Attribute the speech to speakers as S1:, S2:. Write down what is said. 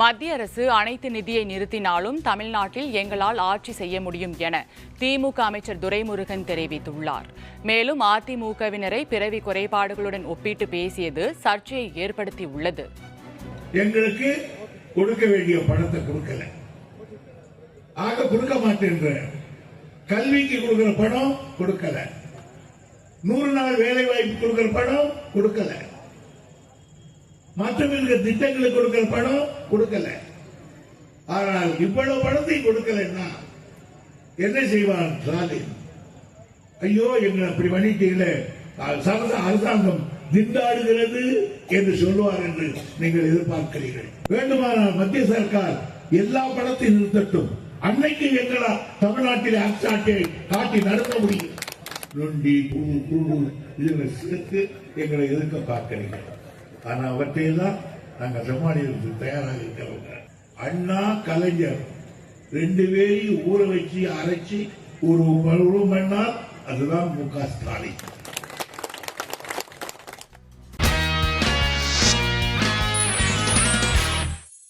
S1: மத்திய அரசு அனைத்து நிதியை நிறுத்தினாலும் தமிழ்நாட்டில் எங்களால் ஆட்சி செய்ய முடியும் என திமுக அமைச்சர் துரைமுருகன் தெரிவித்துள்ளார். மேலும் அதிமுகவினரை பிறவி குறைபாடுகளுடன் ஒப்பிட்டு பேசியது சர்ச்சையை ஏற்படுத்தியுள்ளது.
S2: எங்களுக்கு கொடுக்க வேண்டிய பணத்தை கொடுக்கல. ஆக கொடுக்க மாட்டேன் கல்விக்கு கொடுக்கிற பணம் கொடுக்கல. நூறு நாள் வேலை வாய்ப்பு கொடுக்கிற பணம் கொடுக்கல. மற்றவர்களுக்கு திட்டங்களுக்கு கொடுக்கிற பணம் கொடுக்கல. ஆனால் இவ்வளவு பணத்தை கொடுக்கலன்னா என்ன செய்வான் ஸ்டாலின் ஐயோ எங்களை அப்படி பண்ணிட்டீங்களே சரச அரசாங்கம் திண்டாடுகிறது என்று சொல்லுவார் என்று நீங்கள் எதிர்பார்க்கிறீர்கள். வேண்டுமானால் மத்திய சர்க்கார் எல்லா பணத்தையும் நிறுத்தட்டும். அன்னைக்கு எங்களா தமிழ்நாட்டில் அரசாட்சியை காட்டி நடத்த முடியும். நொண்டி குழு குழு இதில் சேர்த்து எங்களை எதிர்க்க பார்க்கிறீர்கள். ஆனா அவற்றையெல்லாம் நாங்கள் சமாளிக்கிறதுக்கு தயாராக இருக்கிறவங்க. அண்ணா கலைஞர். ரெண்டு பேரையும் ஊற வச்சு அரைச்சி ஒரு உருவம் பண்ணால் அதுதான் மு க ஸ்டாலின்.